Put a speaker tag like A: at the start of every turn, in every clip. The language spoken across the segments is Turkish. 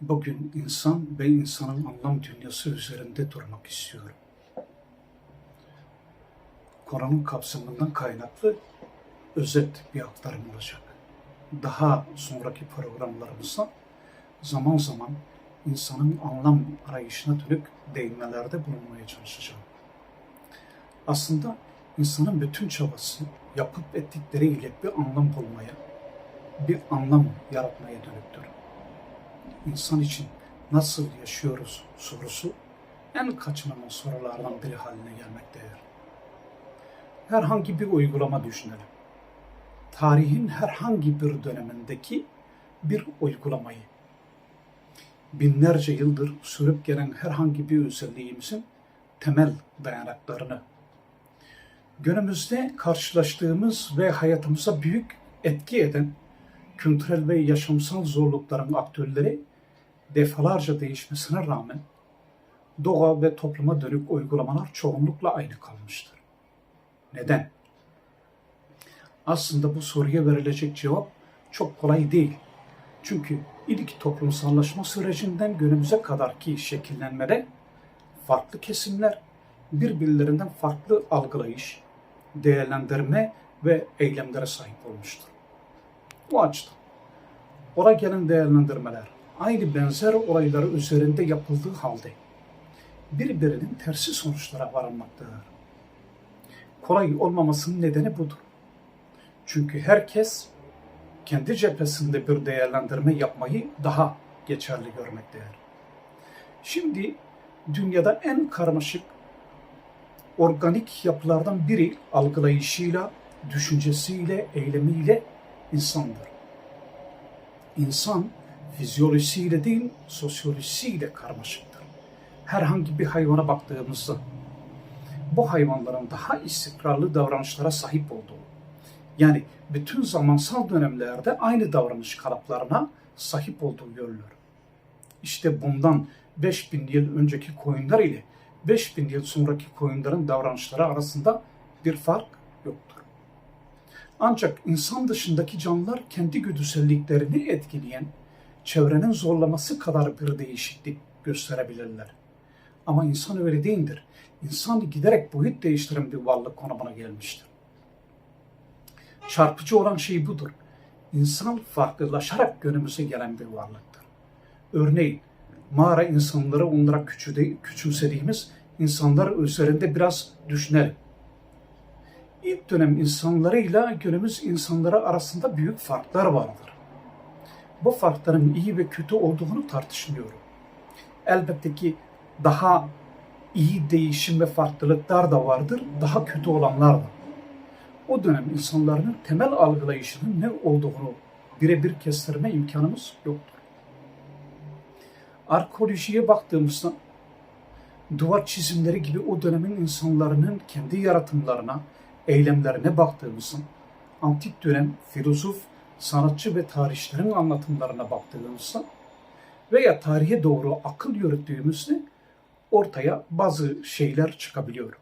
A: Bugün insan ve insanın anlam dünyası üzerinde durmak istiyorum. Konunun kapsamından kaynaklı özet bir aktarım olacak. Daha sonraki programlarımızda zaman zaman insanın anlam arayışına dönük değinmelerde bulunmaya çalışacağım. Aslında insanın bütün çabası yapıp ettikleriyle bir anlam bulmaya, bir anlam yaratmaya dönüktür. İnsan için nasıl yaşıyoruz sorusu en kaçınılmaz sorulardan biri haline gelmektedir. Herhangi bir uygulama düşünelim. Tarihin herhangi bir dönemindeki bir uygulamayı binlerce yıldır sürüp gelen herhangi bir özelliğimizin temel dayanaklarını günümüzde karşılaştığımız ve hayatımıza büyük etki eden kültürel ve yaşamsal zorlukların aktörleri defalarca değişmesine rağmen doğa ve topluma dönük uygulamalar çoğunlukla aynı kalmıştır. Neden? Aslında bu soruya verilecek cevap çok kolay değil. Çünkü ilk toplumsallaşma sürecinden günümüze kadarki şekillenmede farklı kesimler birbirlerinden farklı algılayış, değerlendirme ve eylemlere sahip olmuştur. Bu açıdan ora gelen değerlendirmeler aynı benzer olayları üzerinde yapıldığı halde birbirinin tersi sonuçlara varılmaktadır. Kolay olmamasının nedeni budur. Çünkü herkes kendi cephesinde bir değerlendirme yapmayı daha geçerli görmektedir. Şimdi dünyada en karmaşık organik yapılardan biri algılayışıyla, düşüncesiyle, eylemiyle insandır. İnsan fizyolojisiyle değil, sosyolojisiyle karmaşıktır. Herhangi bir hayvana baktığımızda bu hayvanların daha istikrarlı davranışlara sahip olduğu, yani bütün zamansal dönemlerde aynı davranış kalıplarına sahip olduğu görülür. İşte bundan 5000 yıl önceki koyunlar ile 5000 yıl sonraki koyunların davranışları arasında bir fark yoktur. Ancak insan dışındaki canlılar kendi güdüselliklerini etkileyen çevrenin zorlaması kadar bir değişiklik gösterebilirler. Ama insan öyle değildir. İnsan giderek boyut değiştiren bir varlık konumuna gelmiştir. Çarpıcı olan şey budur. İnsan farklılaşarak günümüze gelen bir varlıktır. Örneğin mağara insanları onlara küçüde, küçümsediğimiz insanlar üzerinde biraz düşünelim. İlk dönem insanlarıyla günümüz insanları arasında büyük farklar vardır. Bu farkların iyi ve kötü olduğunu tartışmıyorum. Elbette ki daha iyi değişim ve farklılıklar da vardır, daha kötü olanlar da. O dönem insanların temel algılayışının ne olduğunu birebir kestirme imkanımız yoktur. Arkeolojiye baktığımızda duvar çizimleri gibi o dönemin insanların kendi yaratımlarına, eylemlerine baktığımızda antik dönem filozof, sanatçı ve tarihçilerin anlatımlarına baktığımızda veya tarihe doğru akıl yürüttüğümüzde ortaya bazı şeyler çıkabiliyor.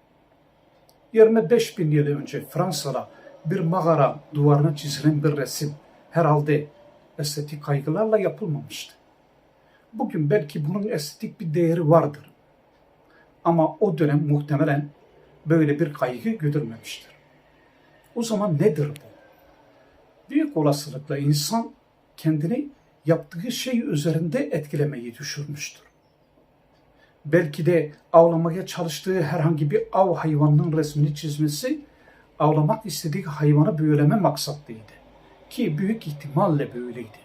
A: 25 bin yıl önce Fransa'da bir mağara duvarına çizilen bir resim herhalde estetik kaygılarla yapılmamıştı. Bugün belki bunun estetik bir değeri vardır. Ama o dönem muhtemelen böyle bir kaygı güdülmemiştir. O zaman nedir bu? Büyük olasılıkla insan kendini yaptığı şey üzerinde etkilemeyi düşürmüştür. Belki de avlamaya çalıştığı herhangi bir av hayvanının resmini çizmesi avlamak istediği hayvanı büyüleme maksatlıydı. Ki büyük ihtimalle böyleydi.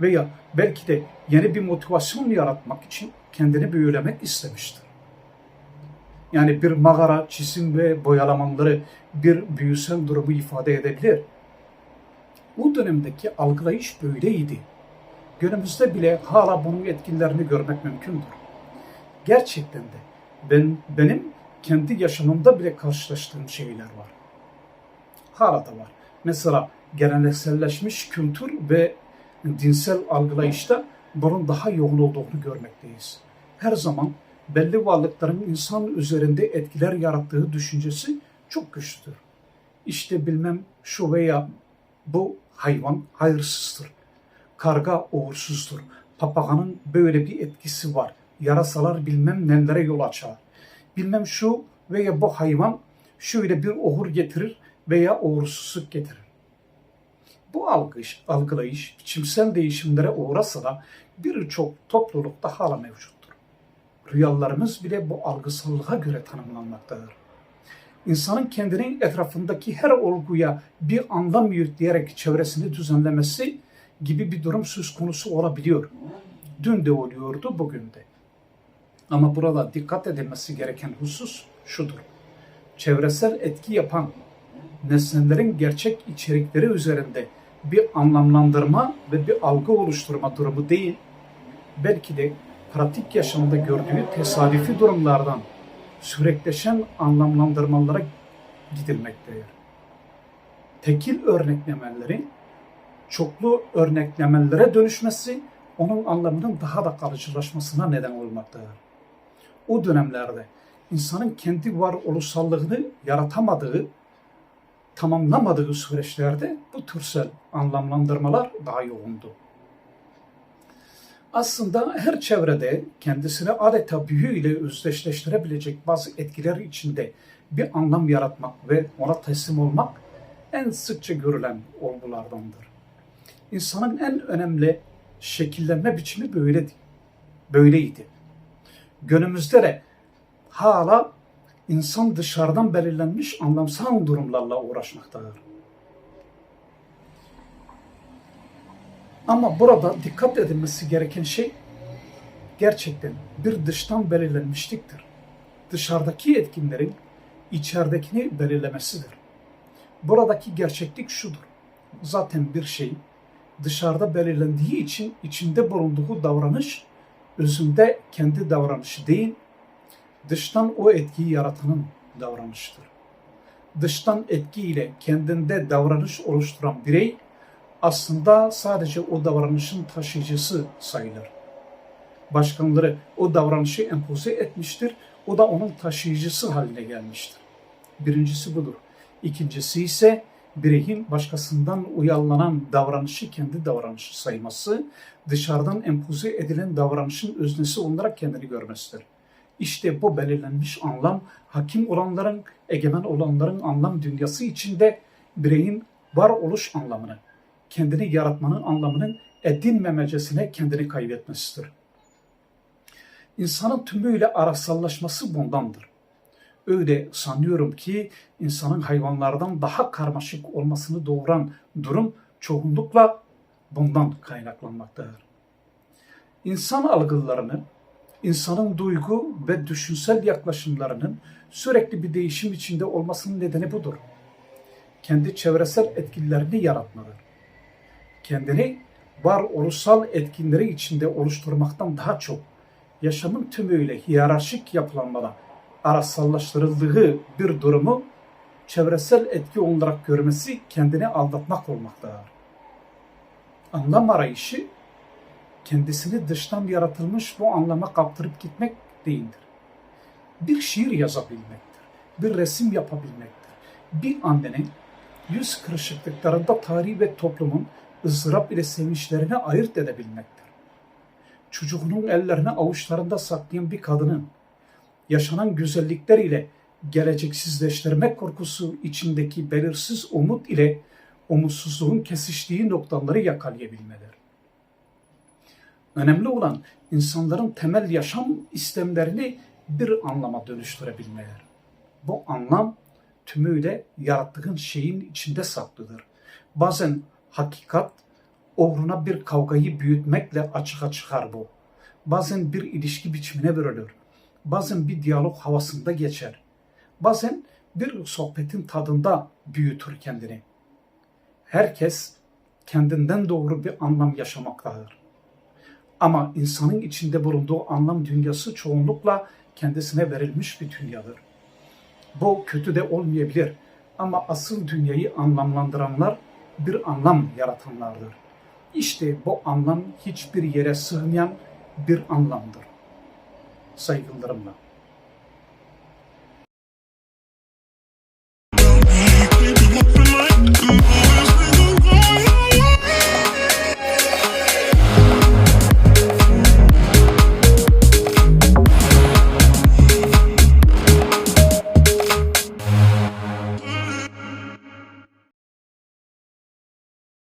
A: Veya belki de yeni bir motivasyon yaratmak için kendini büyülemek istemiştir. Yani bir mağara, çizim ve boyalamaları bir büyüsel durumu ifade edebilir. O dönemdeki algılayış böyleydi. Günümüzde bile hala bunun etkilerini görmek mümkündür. Gerçekten de ben benim kendi yaşamımda bile karşılaştığım şeyler var. Hala da var. Mesela gelenekselleşmiş kültür ve dinsel algılayışta bunun daha yoğun olduğunu görmekteyiz. Her zaman belli varlıkların insan üzerinde etkiler yarattığı düşüncesi çok güçlüdür. İşte bilmem şu veya bu hayvan hayırsızdır. Karga uğursuzdur. Papaganın böyle bir etkisi var. Yarasalar bilmem nelere yol açar. Bilmem şu veya bu hayvan şöyle bir uğur getirir veya uğursuzluk getirir. Bu algış, algılayış biçimsel değişimlere uğrasa da birçok toplulukta hala mevcuttur. Rüyalarımız bile bu algısallığa göre tanımlanmaktadır. İnsanın kendinin etrafındaki her olguya bir anlam yükleyerek çevresini düzenlemesi gibi bir durum söz konusu olabiliyor. Dün de oluyordu, bugün de. Ama burada dikkat edilmesi gereken husus şudur. Çevresel etki yapan nesnelerin gerçek içerikleri üzerinde bir anlamlandırma ve bir algı oluşturma durumu değil, belki de pratik yaşamda gördüğü tesadüfi durumlardan sürekleşen anlamlandırmalara gidilmektedir. Tekil örneklemelerin çoklu örneklemelere dönüşmesi onun anlamının daha da kalıcılaşmasına neden olmaktadır. O dönemlerde insanın kendi varoluşsallığını yaratamadığı, tamamlamadığı süreçlerde bu türsel anlamlandırmalar daha yoğundu. Aslında her çevrede kendisini adeta büyü ile özdeşleştirebilecek bazı etkiler içinde bir anlam yaratmak ve ona teslim olmak en sıkça görülen olgulardandır. İnsanın en önemli şekillenme biçimi böyledi. Böyleydi. Günümüzde de hala insan dışarıdan belirlenmiş anlamsal durumlarla uğraşmaktadır. Ama burada dikkat edilmesi gereken şey gerçekten bir dıştan belirlenmişliktir. Dışarıdaki etkinlerin içeridekini belirlemesidir. Buradaki gerçeklik şudur. Zaten bir şey dışarıda belirlendiği için içinde bulunduğu davranış özünde kendi davranışı değil, dıştan o etkiyi yaratanın davranışıdır. Dıştan etkiyle kendinde davranış oluşturan birey aslında sadece o davranışın taşıyıcısı sayılır. Başkanları o davranışı empoze etmiştir, o da onun taşıyıcısı haline gelmiştir. Birincisi budur. İkincisi ise bireyin başkasından uyarlanan davranışı kendi davranışı sayması, dışarıdan empoze edilen davranışın öznesi olarak kendini görmesidir. İşte bu belirlenmiş anlam, hakim olanların, egemen olanların anlam dünyası içinde bireyin varoluş anlamını, kendini yaratmanın anlamının edinmemecesine kendini kaybetmesidir. İnsanın tümüyle arasallaşması bundandır. Öyle sanıyorum ki insanın hayvanlardan daha karmaşık olmasını doğuran durum çoğunlukla bundan kaynaklanmaktadır. İnsan algılarını, insanın duygu ve düşünsel yaklaşımlarının sürekli bir değişim içinde olmasının nedeni budur. Kendi çevresel etkilerini yaratmadır. Kendini varoluşsal etkinleri içinde oluşturmaktan daha çok yaşamın tümüyle hiyerarşik yapılanmada arasallaştırıldığı bir durumu çevresel etki olarak görmesi kendini aldatmak olmaktadır. Anlam arayışı kendisini dıştan yaratılmış bu anlama kaptırıp gitmek değildir. Bir şiir yazabilmektir, bir resim yapabilmektir. Bir annenin yüz kırışıklıklarında tarihi ve toplumun ızdırap ile sevinçlerini ayırt edebilmektir. Çocuğunun ellerini avuçlarında saklayan bir kadının yaşanan güzellikler ile geleceksizleştirme korkusu içindeki belirsiz umut ile umutsuzluğun kesiştiği noktaları yakalayabilmeleri. Önemli olan insanların temel yaşam istemlerini bir anlama dönüştürebilmeleri. Bu anlam tümüyle yarattığın şeyin içinde saklıdır. Bazen hakikat uğruna bir kavgayı büyütmekle açığa çıkar bu. Bazen bir ilişki biçimine bürünür. Bazen bir diyalog havasında geçer. Bazen bir sohbetin tadında büyütür kendini. Herkes kendinden doğru bir anlam yaşamaktadır. Ama insanın içinde bulunduğu anlam dünyası çoğunlukla kendisine verilmiş bir dünyadır. Bu kötü de olmayabilir ama asıl dünyayı anlamlandıranlar bir anlam yaratanlardır. İşte bu anlam hiçbir yere sığmayan bir anlamdır. Saygılarımla.